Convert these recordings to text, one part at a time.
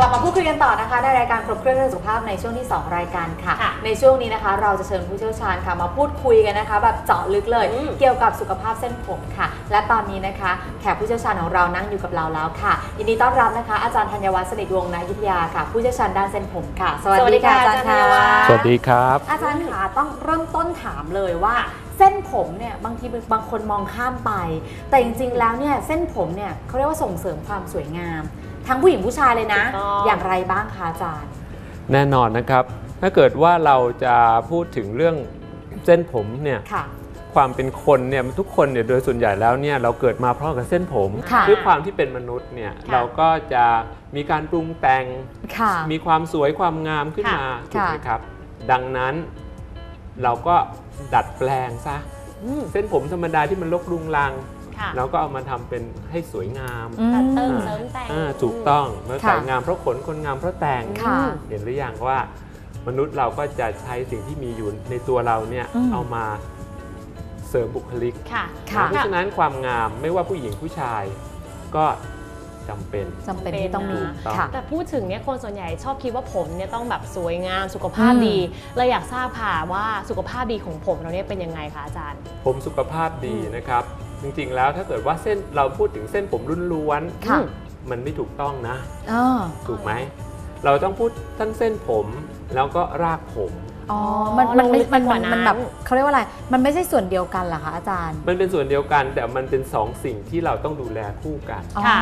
กลับมาพูดคุยกันต่อนะคะ ในรายการครบเครื่องเรื่องสุขภาพในช่วงที่ 2 รายการค่ะค่ะในช่วงนี้นะคะ เราจะเชิญผู้เชี่ยวชาญค่ะมาพูดคุยกันนะคะ แบบเจาะลึกเลยอืมเกี่ยวกับสุขภาพเส้นผมค่ะ และตอนนี้นะคะ แขกผู้เชี่ยวชาญของเรานั่งอยู่กับเราแล้วค่ะยินดีต้อนรับนะคะ อาจารย์ธัญวัฒน์สนิทวงศ์นายุทธยาค่ะ ผู้เชี่ยวชาญด้านเส้นผมค่ะ สวัสดีค่ะอาจารย์สวัสดีค่ะอาจารย์ธัญวัฒน์สวัสดีครับ อาจารย์คะต้องเริ่มต้นถามเลยว่าเส้นผมเนี่ยบางทีบางคนมองข้ามไป แต่จริงๆแล้วเนี่ยเส้นผมเนี่ยเขาเรียกว่าส่งเสริมความสวยงาม ทั้งผู้หญิงผู้ชายเลยนะ ถูกต้อง อย่างไรบ้างคะอาจารย์ แน่นอนนะครับ ถ้าเกิดว่าเราจะพูดถึงเรื่องเส้นผมเนี่ยค่ะ ความเป็นคนเนี่ยทุกคนเนี่ยโดยส่วนใหญ่แล้วเนี่ยเราเกิดมาพร้อมกับเส้นผมค่ะด้วยความที่เป็นมนุษย์เนี่ยค่ะเราก็จะมีการปรุงแต่ง ค่ะ มีความสวยความงามขึ้นค่ะมาถูกไหมค่ะครับ ดังนั้นเราก็ดัดแปลงซะ อืม เส้นผมธรรมดาที่มันลกรุงรังค่ะ เราก็เอามาทำเป็นให้สวยงามอืมตัดเติมเสริมแต่งอ่าถูกต้องเมื่อค่ะแต่งงามเพราะขนคนงามเพราะแต่งค่ะเห็นหรือยังว่ามนุษย์เราก็จะใช้สิ่งที่มีอยู่ในตัวเราเนี่ยอืมเอามาเสริมบุคลิกค่ะค่ะเพราะฉะนั้นความงามไม่ว่าผู้หญิงผู้ชายก็จำเป็นจำเป็นที่ต้องมีถูกต้องค่ะแต่พูดถึงเนี่ยคนส่วนใหญ่ชอบคิดว่าผมเนี่ยต้องแบบสวยงามสุขภาพอืมดีเลยอยากทราบค่ะว่าสุขภาพดีของผมเราเนี่ยเป็นยังไงคะอาจารย์ ผมสุขภาพดีนะครับ จริงๆแล้วถ้าเกิดว่าเส้นเราพูดถึงเส้นผมล้วนค่ะๆมันไม่ถูกต้องนะ อ๋อถูกไหม เราต้องพูดทั้งเส้นผมแล้วก็รากผม อ๋อมันมันไม่ลงลึกมันกว่ามันนั้นมันแบบเขาเรียกว่าอะไร มันไม่ใช่ส่วนเดียวกันเหรอคะอาจารย์มันเป็นส่วนเดียวกัน แต่มันเป็นสองสิ่งที่เราต้องดูแลคู่กันอ๋อค่ะ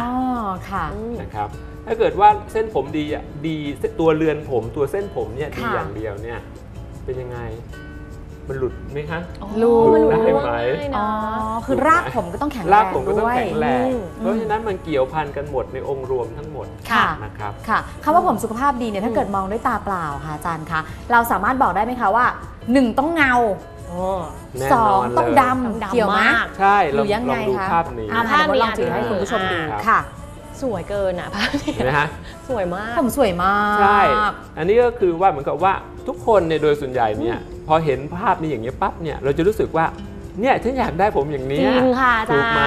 ค่ะ อืม นะครับถ้าเกิดว่าเส้นผมดีอะดีตัวเรือนผมตัวเส้นผมเนี่ยดีค่ะ อย่างเดียวเนี่ยเป็นยังไง มันหลุดไหมคะ รู้มันได้รู้ไหมง่ายอ๋นะอคือรากผมก็ต้องแข็งแรงรากผมก็ต้องด้วยแข็งแรงอืมเพราะฉะนั้นมันเกี่ยวพันกันหมดในองค์รวมทั้งหมดค่ะนะครับค่ะคำว่าผมสุขภาพดีเนี่ยถ้าอืมเกิดมองด้วยตาเปล่าค่ะอาจารย์คะเราสามารถบอกได้ไหมคะว่า1ต้องเงาโอ้แน่สนอองนต้องเลยดำดำเกี่ยวไหมมากใช่หลรือองยังลไงองดูคะภาพนี้อ่าภาพเดี๋ยวนี้ลองถือให้คุณผู้ชมดูครับค่ะสวยเกินอะภาพนี้เห็นไหมฮะสวยมากผมสวยมากใช่ อันนี้ก็คือว่าเหมือนกับว่า ทุกคนเนี่ยโดยส่วนใหญ่เนี่ยพอเห็นภาพนี้อย่างนี้ยปั๊บเนี่ยเราจะรู้สึกว่าเนี่ยฉันอยากได้ผมอย่างจนี้ริงค่ะอาจารย์ถูกไหม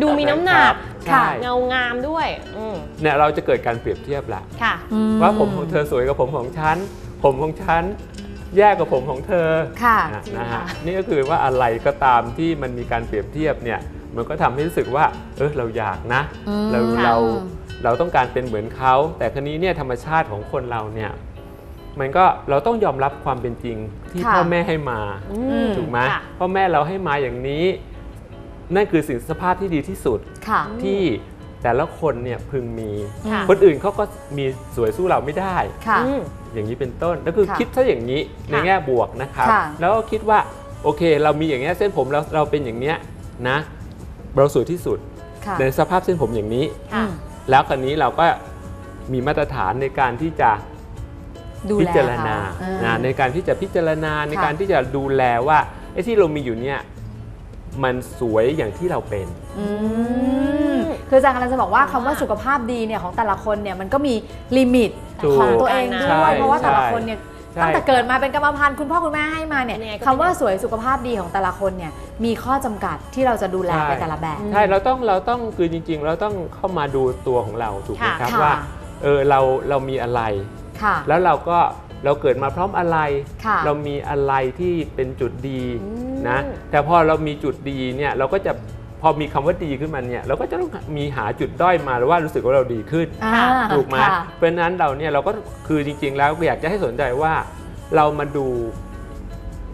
ดูมีน้ำหนักใช่เงางามด้วยอืมเนี่ยเราจะเกิดการเปรียบเทียบละค่ะอืว่าผมของเธอสวยกับผมของฉันผมของฉันแย่กว่าผมของเธอค่ะนะจริงนะฮะค่ะนี่ก็คือว่าอะไรก็ตามที่มันมีการเปรียบเทียบเนี่ยมันก็ทำให้รู้สึกว่าเออเราอยากนะอืมเราค่ะเราเราต้องการเป็นเหมือนเขา แต่คราวนี้เนี่ยธรรมชาติของคนเราเนี่ย มันก็เราต้องยอมรับความเป็นจริงที่ค่ะพ่อแม่ให้มาอืมถูกไหมค่ะพ่อแม่เราให้มาอย่างนี้ นั่นคือสิ่งสภาพที่ดีที่สุดค่ะที่แต่ละคนเนี่ยพึงมีค่ะคนอื่นเขาก็มีสวยสู้เราไม่ได้ค่ะอืมอย่างนี้เป็นต้นแล้วคือค่ะคิดซะอย่างนี้ในแง่บวกนะครับค่ะแล้วก็คิดว่าโอเค เรามีอย่างเงี้ยเส้นผมเราเราเป็นอย่างเนี้ยนะ เราสวยที่สุดค่ะในสภาพเส้นผมอย่างนี้อืมแล้วคราวนี้เราก็มีมาตรฐานในการที่จะ ดูพิแลจารณาเขอ่ นะในการที่จะพิจารณาในค่ะการที่จะดูแลว่าไอ้ที่เรามีอยู่เนี่ยมันสวยอย่างที่เราเป็น อืมคืออาจารย์กำลังจะบอกว่าคำว่าสุขภาพดีเนี่ยของแต่ละคนเนี่ยมันก็มีลิมิตถูกของตัวเองด้ใช่วยเพราะว่าแต่ละใช่คนเนี่ยใช่ ตั้งแต่เกิดมาเป็นกรรมพันธุ์คุณพ่อคุณแม่ให้มาเนี่ยยังไงก็ คำว่าสวยสุขภาพดีของแต่ละคนเนี่ยมีข้อจำกัดที่เราจะดูแลไปแต่ละแบบ ใช่เราต้องเราต้องคือจริง ๆ เราต้องเข้ามาดูตัวของเราถูกไหมค่ะ ครับค่ะ ว่าเออเราเรามีอะไร ค่ะ แล้วเราก็เราเกิดมาพร้อมอะไร ค่ะเรามีอะไรที่เป็นจุดดีอืม นะ แต่พอเรามีจุดดีเนี่ยเราก็จะพอมีคำว่าดีขึ้นมาเนี่ยเราก็จะต้องมีหาจุดด้อยมาหรือว่ารู้สึกว่าเราดีขึ้น อ่าถูกไหมค่ะ เพราะฉะนั้นเราเนี่ยเราก็คือจริงๆแล้วอยากจะให้สนใจว่าเรามาดู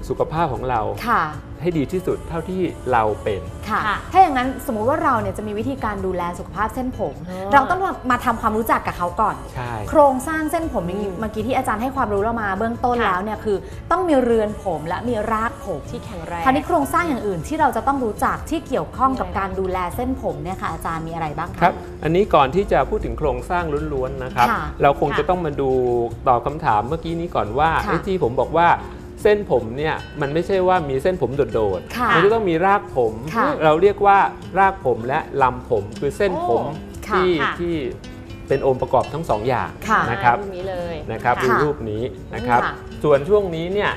สุขภาพของเราค่ะ ให้ดีที่สุดเท่าที่เราเป็นค่ะค่ะ ถ้าอย่างนั้นสมมุติว่าเราเนี่ยจะมีวิธีการดูแลสุขภาพเส้นผมอ๋อเราต้องมาทำความรู้จักกับเขาก่อนใช่โครงสร้างเส้นผมอย่างอืมเมื่อกี้ที่อาจารย์ให้ความรู้เรามาเบื้องต้นค่ะแล้วเนี่ยคือต้องมีเรือนผมและมีรากผมที่แข็งแรงคราวนี้โครงสร้างอย่างอื่นที่เราจะต้องรู้จักที่เกี่ยวข้องกับการดูแลเส้นผมเนี่ยค่ะอาจารย์มีอะไรบ้างคะครับ อันนี้ก่อนที่จะพูดถึงโครงสร้างล้วนๆนะครับค่ะเราคงค่ะจะต้องมาดูตอบคำถามเมื่อกี้นี้ก่อนว่าค่ะไอ้ที่ผมบอกว่า เส้นผมเนี่ยมันไม่ใช่ว่ามีเส้นผมโดดค่ะๆมันจะต้องมีรากผม ค่ะเราเรียกว่ารากผมและลำผมคือเส้นผมค่ะที่ค่ะ ที่เป็นองค์ประกอบทั้งสองอย่างค่ะนะครับรูปนี้เลย นะครับค่ะดูรูปนี้นะครับ ค่ะส่วนช่วงนี้เนี่ย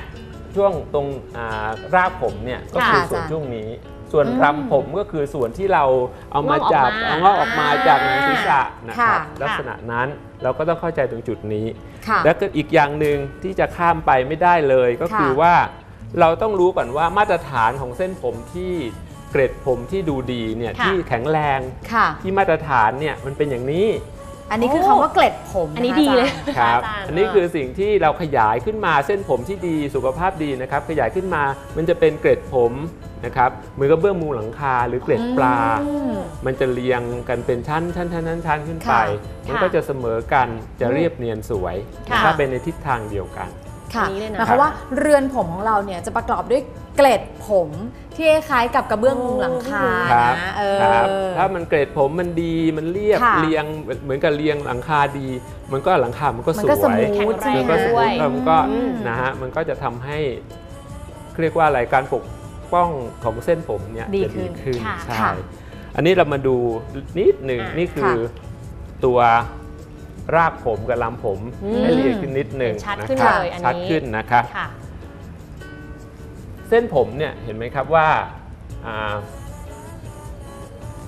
ช่วงตรงอ่ารากผมเนี่ยก็คือค่ะส่วนอาจารย์ช่วงนี้ ส่วนอืมรำผมก็คือส่วนที่เราเอามางอกออกจับมาเอางอกออกมาจากหนังศีรษะนะครับค่ะ ลักษณะนั้นเราก็ต้องเข้าใจตรงจุดนี้ค่ะ แล้วก็อีกอย่างหนึ่งที่จะข้ามไปไม่ได้เลยก็ค่ะคือว่าเราต้องรู้ก่อนว่ามาตรฐานของเส้นผมที่เกร็ดผมที่ดูดีเนี่ยค่ะที่แข็งแรงค่ะที่มาตรฐานเนี่ยมันเป็นอย่างนี้ อันนี้คือโอ้คำว่าเกล็ดผมอันนี้ะะดีเลยอาจารครับอาจารย์อันนี้คือสิ่งที่เราขยายขึ้นมาเส้นผมที่ดีสุขภาพดีนะครับ ขยายขึ้นมามันจะเป็นเกร็ดผม นะครับเหมือนกับเบื้องมุงหลังคาหรือเกร็ดปลาอืมมันจะเรียงกันเป็นชั้นชั้นชั้นชั้นชั้นขึ้นไปค่ะมันก็จะเสมอกันจะเรียบเนียนสวยค่ะถ้าเป็นในทิศทางเดียวกันค่ะอันนี้เลยนะหมายความว่าเรือนผมของเราเนี่ยจะประกอบด้วยเกล็ดผมที่คล้ายๆกับกระเบื้องมุงหลังคาครับนะเออครับถ้ามันเกรดผมมันดีมันเรียบค่ะเรียงเหมือนกับเรียงหลังคาดี มันก็หลังคา มันก็มันสก็วสยมูแข็งทแรใช่ไหมมันก็คะสด้ววยยแล้วมันก็อืมนะฮะมันก็จะทำให้เรียกว่าอะไรการปก ป้องของเส้นผมเนี่ยดีจะขึ้ดีนขึ้นค่ะใช่ค่ะอันนี้เรามาดูนิดหนึ่งอะนี่คือตัวรากผมกับลำผมอืมให้ละเอียดขึ้นนิดหนึ่งชัดนะขึ้นครับเลยอันนี้ ชัดขึ้นนะครับค่ะ เส้นผมเนี่ยเห็นไหมครับว่าอ่า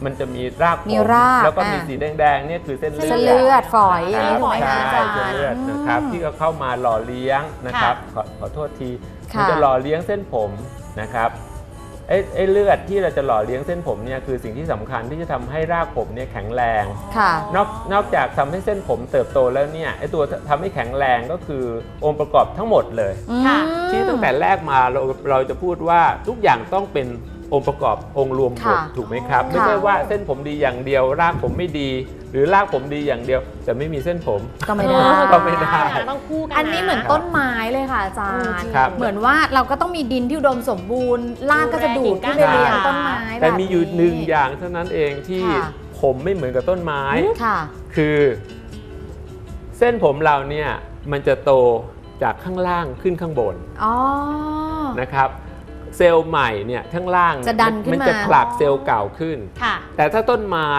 มันจะมีรากผมมีรากแล้วก็มีอะ สีแดงๆเนี่ยคือเส้นเลือด เส้นเลือดฝอยอย่างนี้นะถูกไหมคคะรับอาจารใช่ย์เส้นเลือดนะครับอืมที่เขาเข้ามาหล่อเลี้ยงนะครับขอขอโทษที ค่ะ มันจะหล่อเลี้ยงเส้นผมนะครับ ไอ้ไอ้เลือดที่เราจะหล่อเลี้ยงเส้นผมเนี่ยคือสิ่งที่สำคัญที่จะทำให้รากผมเนี่ยแข็งแรงค่ะนอกนอกจากทำให้เส้นผมเติบโตแล้วเนี่ยไอ้ตัวทำให้แข็งแรงก็คือองค์ประกอบทั้งหมดเลยค่ะอืมที่ตั้งแต่แรกมาเราเราจะพูดว่าทุกอย่างต้องเป็น องค์ประกอบองค์รวมหมดค่ะถูกไหมครับ ไม่ค่ะใช่ว่าเส้นผมดีอย่างเดียว รากผมไม่ดี หรือรากผมดีอย่างเดียว แต่ไม่มีเส้นผม ก็ไม่ได้ ก็ไม่ได้ต้องคู่กันอันนี้เหมือนต้นไม้เลยค่ะอาจารย์ ครับ เหมือนว่าเราก็ต้องมีดินที่อุดมสมบูรณ์รากก็จะดูดขึ้นไปเลี้ยงต้นไม้แต่มีอยู่บบหนึ่งอย่างเท่านั้นเองที่ค่ะ ผมไม่เหมือนกับต้นไม้ ค่ะ คือ เส้นผมเราเนี่ยมันจะโตจากข้างล่างขึ้นข้างบนอ๋อ นะครับ เซลล์ใหม่เนี่ยข้างล่างจะดันขึ้นมันมาจะผลักเซลล์เก่าขึ้น ค่ะ แต่ถ้าต้นไม้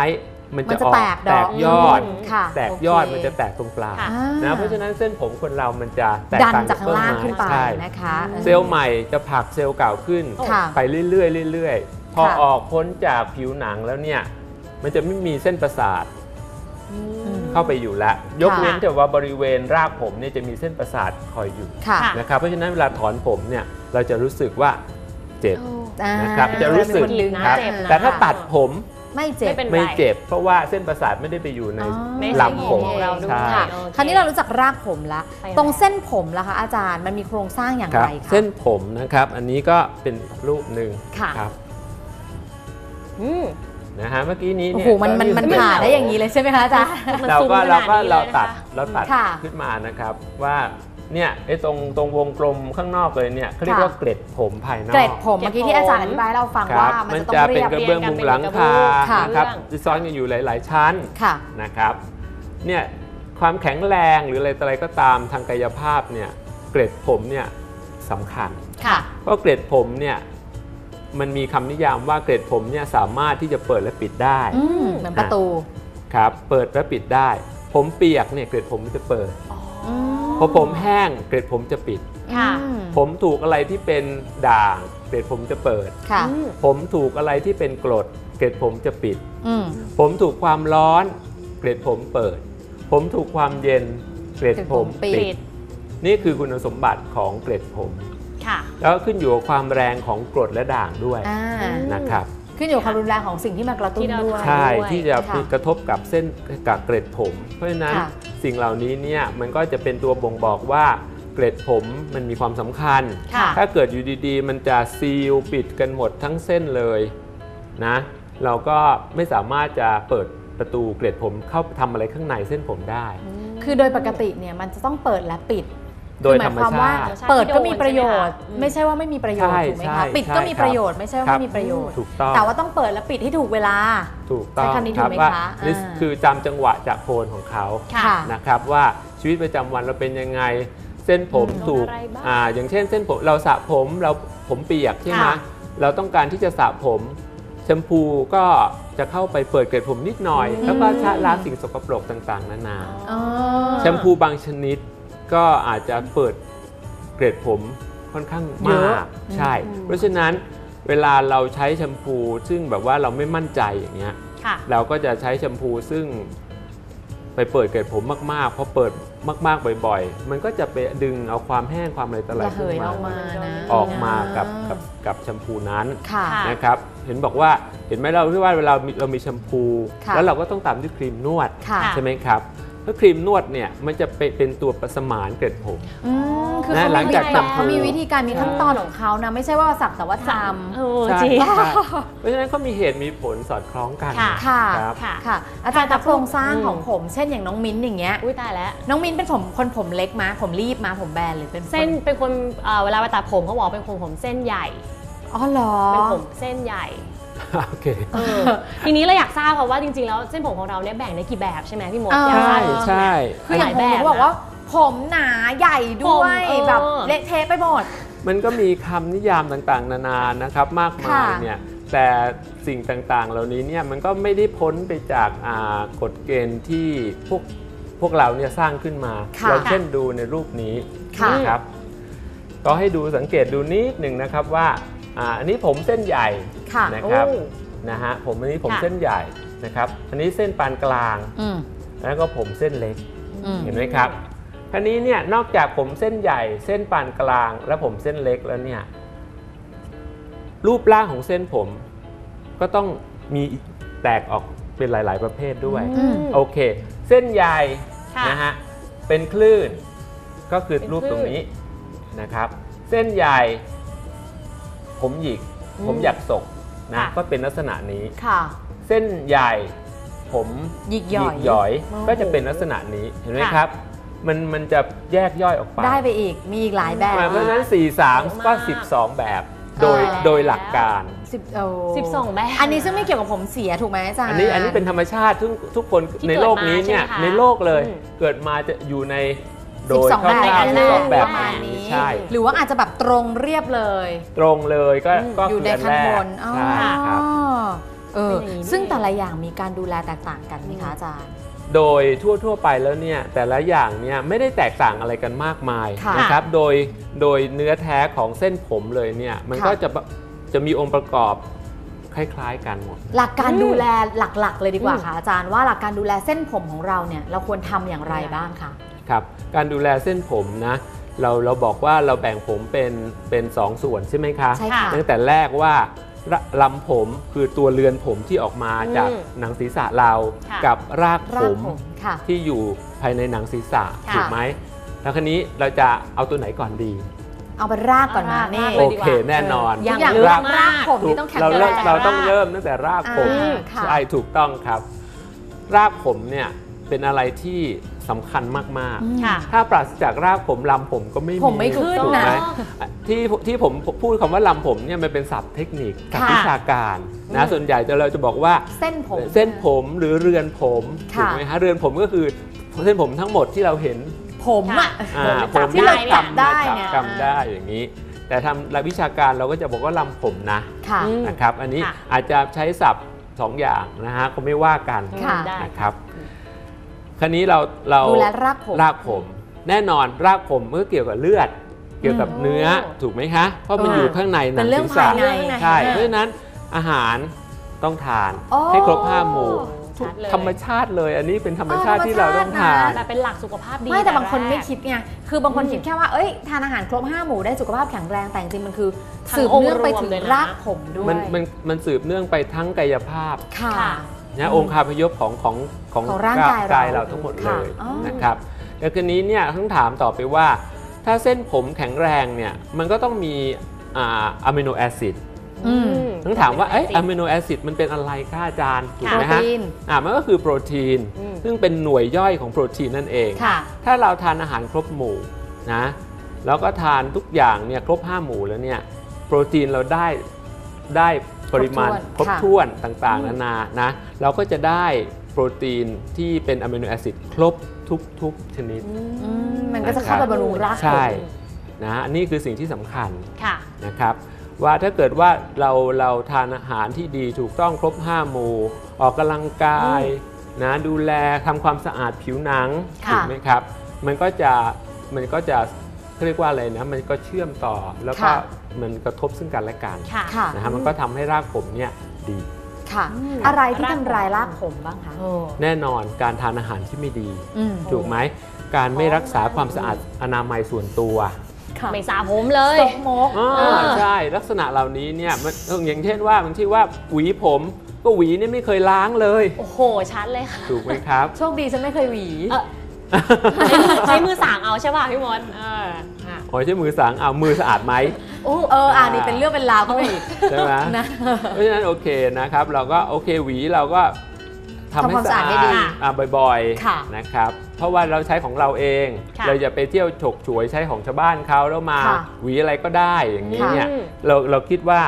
มันมันจะจะออกแตกดแตอกกยอดอืมค่ะแตกโเคยอดมันจะแตกตรงปลายค่ะอ่านะเพราะฉะนั้นเส้นผมคนเรามันจะแตกดันต่างจากข้างล่างขึ้นไปใช่นะคะออ เซลล์ใหม่จะผลักเซลล์เก่าขึ้น ค่ะ ไปเรื่อยๆเรื่อยๆพอค่ะ ออกพ้นจากผิวหนังแล้วเนี่ยมันจะไม่มีเส้นประสาท อืม เข้าไปอยู่แล้ว ยกค่ะเว้นแต่ว่าบริเวณรากผมเนี่ยจะมีเส้นประสาทคอยอยู่ค่ะ ค่ะ นะครับเพราะฉะนั้นเวลาถอนผมเนี่ยเราจะรู้สึกว่า เจ็บอ่านะครับจะรู้สึกเป็นคนดึงครับ เจ็บนะ แต่ถ้าตัดผมไม่เจ็ไม่บเป็นไม่ไรเจ็บ เพราะว่าเส้นประสาทไม่ได้ไปอยู่ในอ๋อ ไม่ลำผมของเราด้วยใช่ค่ะ โอเคราวนี้เรารู้จักรากผมละ ไปแล้ว ตรงเส้นผมล่ะคะอาจารย์มันมีโครงสร้างอย่างครัไรบคะ เส้นผมนะครับ อันนี้ก็เป็นรูปหนึ่งค่ะ ครับ อืม นะฮะเมื่อกี้นี้โอ้เนี่ยโหมันมันมันก็ผ่าได้อย่างนี้เลยใช่ไหมคะอาจารย์ มันเราซูมก็ขเรานาดก็นี้เราเลยตัดนะคะเราตัดค่ะขึ้นมานะครับว่าเนี่ยไอ้ตรงตรงวงกลมข้างนอกเลยเนี่ยเขาเรียกค่ะ ว่าเกล็ดผมภายนอกเกล็ดผมเกล็เมื่ดอกี้ที่อาจารย์ผมอธิบายให้เราฟังครัว่าบมันมันจะต้อจะงเป็เรีนยบ กระเบื้องมุงหลังคาค่ะ นะครับเรื่องซ้อนกันอยู่หลาย ๆ ชั้น ค่ะ นะครับเนี่ยความแข็งแรงหรืออะไรต่ออะไรก็ตามทางกายภาพเนี่ยเกล็ดผมเนี่ยสำคัญ ค่ะ เพราะเกล็ดผมเนี่ย มันมีคำนิยามว่าเกล็ดผมเนี่ยสามารถที่จะเปิดและปิดได้อืมเหมือนประตูครับเปิดและปิดได้ ผมเปียกเนี่ยเกล็ดผมมันจะเปิดอืมพอผมแห้งเกล็ดผมจะปิด ค่ะอืมผมถูกอะไรที่เป็นด่างเกล็ดผมจะเปิด ค่ะอืมผมถูกอะไรที่เป็นกรด เกล็ดผมจะปิด อืม ผมถูกความร้อน เกล็ดผมเปิด ผมถูกความเย็น เกล็ดผมปิปิปิดดนี่คือคุณสมบัติของเกล็ดผมค่ะ แล้วก็ขึ้นอยู่กับความแรงของกรดและด่างด้วยอ่านะครับขึ้นอยู่กับความรุนแรงของสิ่งที่มากระตุ้นที่เราด้วยใช่ด้วยที่จะค่ะกระทบกับเส้นกับเกล็ดผม เพราะฉะนั้นค่ะสิ่งเหล่านี้เนี่ยมันก็จะเป็นตัวบ่งบอกว่าเกล็ดผมมันมีความสำคัญค่ะถ้าเกิดอยู่ดีๆ มันจะซีลปิดกันหมดทั้งเส้นเลยนะเราก็ไม่สามารถจะเปิดประตูเกล็ดผมเข้าทำอะไรข้างในเส้นผมได้ คือโดยปกติเนี่ยมันจะต้องเปิดและปิด โดยคือหธรมารยมความว่าชาติเปิดก็มีที่โดนประโยชน์ใช่ไหมคะไม่ใช่ว่าไม่มีประโยชน์ใช่ถูกไหมใช่คะปิดก็มีใช่ประโยชน์ไม่ใช่ว่าครับไม่มีประโยชน์ถูกต้องแต่ว่าต้องเปิดและปิดให้ถูกเวลาถูกต้องใช้คำนี้ครัถูกไหมว่าคะนี่อ่าคือจำจังหวะจากโคนของเขาค่ะนะครับว่าชีวิตประจำวันเราเป็นยังไงเส้นผมอืมถูกอะไรบ้างอ่าอย่างเช่นเส้นผมเราสระผมเราผมเปียกใช่ไหมค่ะเราต้องการที่จะสระผมแชมพูก็จะเข้าไปเปิดเกล็ดผมนิดหน่อย แล้วก็ชะล้างสิ่งสกปรกต่างๆ นานาอ๋อแชมพูบางชนิด ก็อาจจะเปิดเกล็ดผมค่อนข้างเยมาอะกใช่อืมเพราะฉะนั้นเวลาเราใช้แชมพู ซึ่งแบบว่าเราไม่มั่นใจอย่างเงี้ยค่ะเราก็จะใช้แชมพูซึ่งไปเปิดเกล็ดผมมากๆพอเปิดมาก ๆ บ่อย ๆ มันก็จะไปดึงเอาความแห้งความอะไรต่ออะไรระเหยออกมานะออกมากับกับกับแชมพูนั้นค่ะค่ะนะครับ เห็นบอกว่าเห็นไหมเราที่ว่าเวลาเรามีแชมพูค่ะแล้วเราก็ต้องตามด้วยครีมนวดค่ะใช่ไหมครับ แล้วครีมนวดเนี่ยมันจะเป็นเป็นตัวประสมานเกล็ดผม อืมคือนะเขาหลังมีจากแบบทำ เขามีวิธีการมีขั้นตอนของเขานะ ไม่ใช่ว่าสักแต่ว่าทเออใช่จริง ใช่เพราะฉะนั้นก็มีเหตุมีผลสอดคล้องกันค่ะำค่ะ ครับ ค่ะ ค่ะ อาจารย์แต่โครงสร้างอืมของผม เช่นอย่างน้องมิ้นท์อย่างเงี้ย อุ้ยตายแล้ว น้องมิ้นท์เป็นผมคนผมเล็กมาผมรีบมาผมแบนหรือเป็นคเส้นเป็นคนเอ่อเวลาไปตัดผมเขาบอกเป็นคนผมเส้นใหญ่ อ๋อเหรอ เป็นผมเส้นใหญ่ โอเค เออทีนี้เราอยากทราบค่ะว่าจริงๆ แล้วเส้นผมของเราเนี่ยแบ่งได้กี่แบบใช่ไหมพี่มดอ่า อยากทใช่ราบเพิ่มใช่คืออย่างหลายผมแบบเขาบอกว่า ผมหนาใหญ่ด้วยผมเออ แบบเละเทะไปหมด มันก็มีคำนิยามต่างๆ นานานะครับ มากมายค่ะเนี่ยแต่สิ่งต่างๆ เหล่านี้เนี่ยมันก็ไม่ได้พ้นไปจากอ่ากฎเกณฑ์ที่พวกพวกเราเนี่ยสร้างขึ้นมาค่ะเราเช่นดูในรูปนี้ค่ะ นะครับ ก็ให้ดูสังเกตดูนิดหนึ่งนะครับว่า อ่าอันนี้ผมเส้นใหญ่ค่ะนะครับโอ้ นะฮะผมอันนี้ผมค่ะ เส้นใหญ่นะครับ อันนี้เส้นปานกลางอืมแล้วก็ผมเส้นเล็กอืม เห็นไหมครับท่านี้เนี่ยนอกจากผมเส้นใหญ่ เส้นปานกลาง และผมเส้นเล็กแล้วเนี่ยรูปร่างของเส้นผม ก็ต้องมีแตกออกเป็นหลาย ๆ ประเภทด้วย อืม โอเค เส้นใหญ่ค่ะนะฮะเป็นคลื่นก็คือเป็นรูปคลื่นตรงนี้นะครับ เส้นใหญ่ ผมหยิก อืมผมหยักศกนะค่ะ ก็เป็นลักษณะนี้ ค่ะ เส้นใหญ่ผมหยิกหย่อยหย่อยโอ้โหก็จะเป็นลักษณะนี้เห็นไหมค่ะ ครับ มันมันจะแยกย่อยออกไปได้ไปอีกมีอีกหลายแบบเพราะฉะนั้น 4 3 ก็ 12 แบบ โดยเออโดยหลักการ สิบโอ้สิบสองแบบ อันนี้ซึ่งไม่เกี่ยวกับผมเสียถูกไหมอาจารย์อั นนี้อันนี้เป็นธรรมชาติทุกทุกคนที่ในโลกนี้เนี่ยเกิดมาใช่ไหมคะในโลกเลยอืม เกิดมาจะอยู่ในโดสิยบสองคร่าวแบบๆสิบสองแบบประมาณนี้นี้ ใช่ หรือว่าอาจจะแบบตรงเรียบเลย ตรงเลยก็อืมก็อยู่คือในอันขั้นแรบกนอ๋อ ใช่ครับ เออ เป็นอย่างนี้ ซึ่งนี่เองแต่ละอย่างมีการดูแลแตกต่างกันไหมคะอาจารย์ โดยทั่ว ๆ ไปแล้วเนี่ยแต่ละอย่างเนี่ยไม่ได้แตกต่างอะไรกันมากมายค่ะนะครับ โดยโดยเนื้อแท้ของเส้นผมเลยเนี่ยมันค่ะ ก็จะจะมีองค์ประกอบคล้ายๆกันหมด หลักการอืมดูแลหลักๆ เลยดีกว่าอืม ค่ะอาจารย์ว่าหลักการดูแลเส้นผมของเราเนี่ยเราควรทำอย่างไรบ้างคะ ครับการดูแลเส้นผมนะ เราเราบอกว่าเราแบ่งผมเป็นเป็นสองส่วนใช่ไหมคะใช่ค่ะ ตั้งแต่แรกว่าระลำผมคือตัวเรือนผมที่ออกมาจากอืมหนังศีรษะเราค่ะ กับรากราผกมผมค่ะ ที่อยู่ภายในหนังศีรษะค่ะ ถูกไหมแล้วคันนี้เราจะเอาตัวไหนก่อนดี เอาไปรากก่อนนะเอารากนี่เลโอยดีกว่าเคแน่นอน อย่างอยากเรื่องมากราก ผมที่ต้องแข็งเราแรเริ่มง เราต้องเริ่มตั้งแต่รากผมอ่าค่ะ ใช่ถูกต้องครับ รากผมเนี่ยเป็นอะไรที่ สำคัญมากอืมค่ะๆ ถ้าปราศจากรากผมลำผมก็ไม่ผมไม่ขึ้นถูกไหมนะ ที่ที่ผมพูดคำว่าลำผมเนี่ยมันเป็นศัพท์เทคนิคศัพท์ค่ะวิชาการนะอืมส่วนใหญ่จะเราจะบอกว่า เส้นผม เส้นผมหรือเรือนผมค่ะถูกไหมฮะเรือนผมก็คือเส้นผมทั้งหมดที่เราเห็นผมอะ อ่าผมที่เราได้จับได้จับเนี่ยกำได้อย่างนี้ แต่ทำหลักวิชาการเราก็จะบอกว่าลำผมนะค่ะ อืมนะครับ อันนี้ค่ะ อาจจะใช้ศัพท์สองอย่างนะฮะก็ไม่ว่ากันค่ะ ได้ นะครับ คราวนี้เราเราดูแลรากผม รากผม แน่นอนรากผมมันก็เกี่ยวกับเลือด เกี่ยวกับอืมเนื้อถูกไหมคะ เพราะมันเออออยู่ข้างในหนัเป็นงเรื่องศีรษะภายใน ใช่เออเพราะฉะนั้นอาหารต้องทานโอ้ ให้ครบห้าหมู่ชัดเลย ธรรมชาติเลย อันนี้เป็นธรรมชาติเออที่เราต้องทานธรรมชาตินะแต่เป็นหลักสุขภาพดีไม่แต่บางคนรกไม่คิดไง คือบางคนอืมคิดแค่ว่า เอ้ย ทานอาหารครบห้าหมู่ได้สุขภาพแข็งแรง แต่จริงๆมันคือทั้งสืบเนื่องไปถึงองค์รวมเลยนะรากผมด้วยมันมันมันสืบเนื่องไปทั้งกายภาพ ค่ะ ค่ะ นะองค์คาพยพของของของของร่างกายเรากายเราทั้งหมดเลค่ะยอ๋อ นะครับแล้วคืนนี้เนี่ยต้องถามต่อไปว่า ถ้าเส้นผมแข็งแรงเนี่ยมันก็ต้องมีอ่าอะมิโนแอซิดอืม ต้องถามว่าเอ้ยอะมิโนแอซิดมันเป็นอะไรคะอาจารย์ถูกโปรไหมฮะตีนอ่ามันก็คือโปรตีน อืม ซึ่งเป็นหน่วยย่อยของโปรตีนนั่นเอง ค่ะ ถ้าเราทานอาหารครบหมู่นะแล้วก็ทานทุกอย่างเนี่ยครบ 5 หมู่แล้วเนี่ยโปรตีนเราได้ ได้ปริมาณคครรบบถ้วนถ้วนต่างอืมๆนานานะเราก็จะได้โปรตีนที่เป็นอะมิโนแอซิดครบทุกๆชนิดอืมมันก็จะเข้าไปบำรุงรากผมใช่นะอันนี้คือสิ่งที่สำคัญค่ะนะครับว่าถ้าเกิดว่าเราเราทานอาหารที่ดีถูกต้องครบ 5 หมู่ ออกกำลังกายนะดูแลทำความสะอาดผิวหนังค่ะถูกไหมครับ มันก็จะมันก็จะเขาเรียกว่าอะไรนะ มันก็เชื่อมต่อแล้วก็ค่ะ มันกระทบซึ่งกันและกันค่ะ ค่ะนะฮะมันก็ทำให้รากผมเนี่ยดี ค่ะ อืม อะไรที่รากผมทำลายรากผมบ้างคะโอ้แน่นอนการทานอาหารที่ไม่ดี อืม ถูกไหมการไม่รักษาความสะอาดอนามัยส่วนตัวค่ะไม่สระผมเลยสกมก อ่าเออใช่ลักษณะเหล่านี้เนี่ยมันอย่างเช่นว่าบางที่ว่าหวีผม ก็หวีเนี่ยไม่เคยล้างเลย โอ้โห ชัดเลยค่ะ ถูกไหมครับ โชคดีฉันไม่เคยหวี เออ ใช้มือใช้มือสางเอาใช่ป่ะพี่มดเอออะโอ้ยใช้มือสางเอามือสะอาดไหมโอ้ เอออ่านี่เป็นเรื่องเป็นราวเข้าไปอีก ใช่ไหมนะ เพราะฉะนั้นโอเคนะครับ เราก็โอเคหวีเราก็ทำให้ทำความสะสะอาอาดดได้ดีอ่าบ่อยค่ะๆนะครับ เพราะว่าเราใช้ของเราเอง ค่ะเราอย่าไปเที่ยวฉกฉวยใช้ของชาวบ้านเขาแล้วมา ค่ะหวีอะไรก็ได้อย่างนี้ค่ะเนี่ยเราเราคิดว่า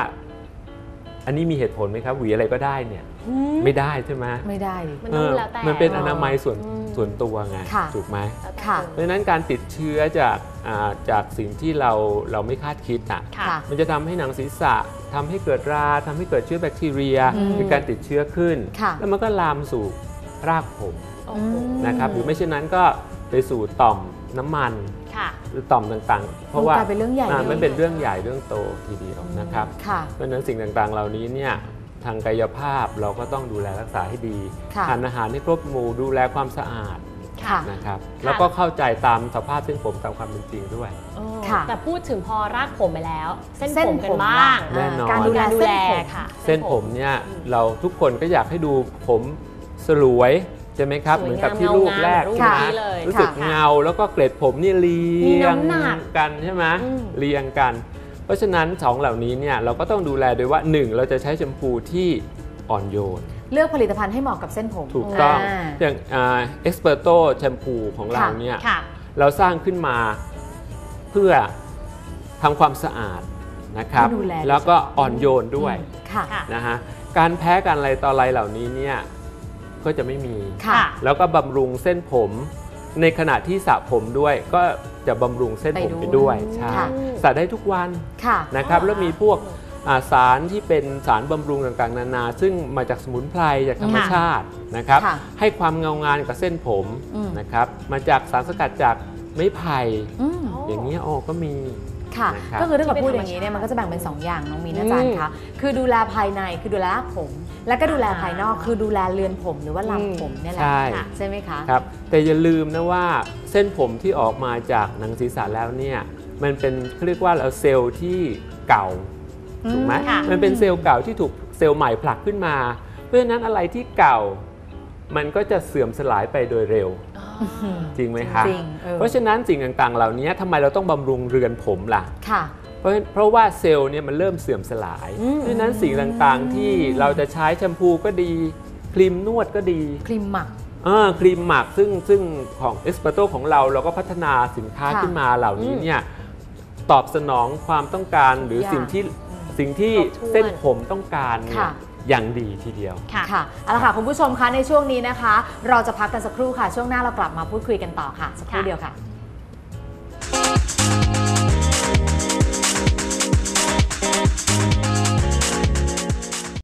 อันนี้มีเหตุผลไหมครับ หวีอะไรก็ได้เนี่ยอืม ไม่ได้ใช่ไหมไม่ได้ดิมันต้องแล้วแต่ มันเป็นอนามัยส่วนอืมส่วนตัวไงค่ะถูกไหมแล้วแต่ค่ะเพราะฉะนั้นการติดเชื้อจากอ่าจากสิ่งที่เราเราไม่คาดคิดอะค่ะค่ะมันจะทำให้หนังศีรษะทำให้เกิดราทำให้เกิดเชื้อแบคทีเรียอืมมีการติดเชื้อขึ้นค่ะแล้วมันก็ลามสู่รากผมโอ้โหอืมนะครับหรือไม่เช่นนั้นก็ไปสู่ต่อมน้ำมันค่ะหรือต่อมต่างๆ เพราะว่ามันกลายเป็นเรื่องใหญ่อ่าเลยมันเป็นเรื่องใหญ่เรื่องโตทีเดียวนะครับค่ะเพราะฉะนั้นสิ่งต่างๆเหล่านี้เนี่ย ทางกายภาพเราก็ต้องดูแลรักษาให้ดีค่ะทานอาหารให้ครบหมู่ดูแลความสะอาดค่ะนะครับแล้วก็เข้าใจตามสภาพเส้นผมตามความเป็นจริงด้วยโอ้ค่ะแต่พูดถึงพอรากผมไปแล้ว เส้นเส้นผมกัผนมบ้างแน่นอนการดูแลการดูเส้แลนผมค่ะ เส้นผมเนี่ยเราทุกคนก็อยากให้ดูผมสลวยใช่ไหมครับสวยเหมือนกับที่งามรูปแรกรูปใช่ไหมนี้เลยรู้สึกค่ะเงาแล้วก็เกล็ดผมนี่เรีมียงน้ำหนักกันใช่ไหมอืมเรียงกัน เพราะฉะนั้นสองเหล่านี้เนี่ยเราก็ต้องดูแลโดยว่า 1 เราจะใช้แชมพูที่อ่อนโยน เลือกผลิตภัณฑ์ให้เหมาะกับเส้นผมถูกต้องาอย่างเอ็กซ์เพรสโตแชมพูของเราค่ะเนี่ยค่ะเราสร้างขึ้นมาเพื่อทำความสะอาดนะครับให้ดูแลแล้วก็อ่อนโยนด้วยค่ะค่ะนะฮะการแพ้การอะไรต่ออะไรเหล่านี้เนี่ยก็จะไม่มีค่ะค่ะแล้วก็บำรุงเส้นผม ในขณะที่สระผมด้วยก็จะบำรุงเส้นผมไปไปด้ด้ววยยใช่ค่ะสระได้ทุกวันค่ะนะครับอ๋อแล้วมีพวกอ่าสารที่เป็นสารบำรุงต่างๆ นานา ซึ่งมาจากสมุนไพรจากธรรมค่ะชาตินะครับค่ะให้ความเงางามกับเส้นผมอืมนะครับมาจากสารสกัดจากไม้ไผ่อืมอย่างนี้ยอ๋อก็มีค่ะนะครับก็คือถ้าเกิดที่เป็นพูดอย่างนี้เนี่ยธรรมชาติมันก็จะแบ่งเป็น 2 อย่างน้องมีนอาจารย์คะคือดูแลภายในคือดูแลรากผม แล้วก็ดูแลภายนอกคือดูแลเรือนผมหรือว่าลำผมเนี่ยแหละใช่ ค่ะใช่ไหมคะครับแต่อย่าลืมนะว่าเส้นผมที่ออกมาจากหนังศีรษะแล้วเนี่ยมันเป็นเขาเรียกว่าเราเซลล์ที่เก่าอืมถูกไหมค่ะ มันเป็นเซลล์เก่าที่ถูกเซลล์ใหม่ผลักขึ้นมา เพราะฉะนั้นอะไรที่เก่า มันก็จะเสื่อมสลายไปโดยเร็วอืมจริงไหมคะจริงเออเพราะฉะนั้นสิ่งต่างๆ เหล่านี้ทำไมเราต้องบำรุงเรือนผมล่ะ ค่ะ เพราะเพราะว่าเซลล์เนี่ยมันเริ่มเสื่อมสลายอืมเพราะฉะนั้นสิ่งต่างๆที่เราจะใช้แชมพูก็ดี ครีมนวดก็ดี ครีมหมักเออครีมหมักซึ่งซึ่งของเอ็กซ์เพรสของเราเราก็พัฒนาสินค้าค่ะขึ้นมาเหล่านี้อืมเนี่ยตอบสนองความต้องการหรืออย่างสิ่งที่สิ่งที่ครบถ้วนเส้นผมต้องการเนี่ยค่ะอย่างดีทีเดียว ค่ะค่ะเอาละค่ะ คุณผู้ชมคะในช่วงนี้นะคะ เราจะพักกันสักครู่ค่ะ ช่วงหน้าเรากลับมาพูดคุยกันต่อค่ะ สักครู่ค่ะเดียวค่ะ you.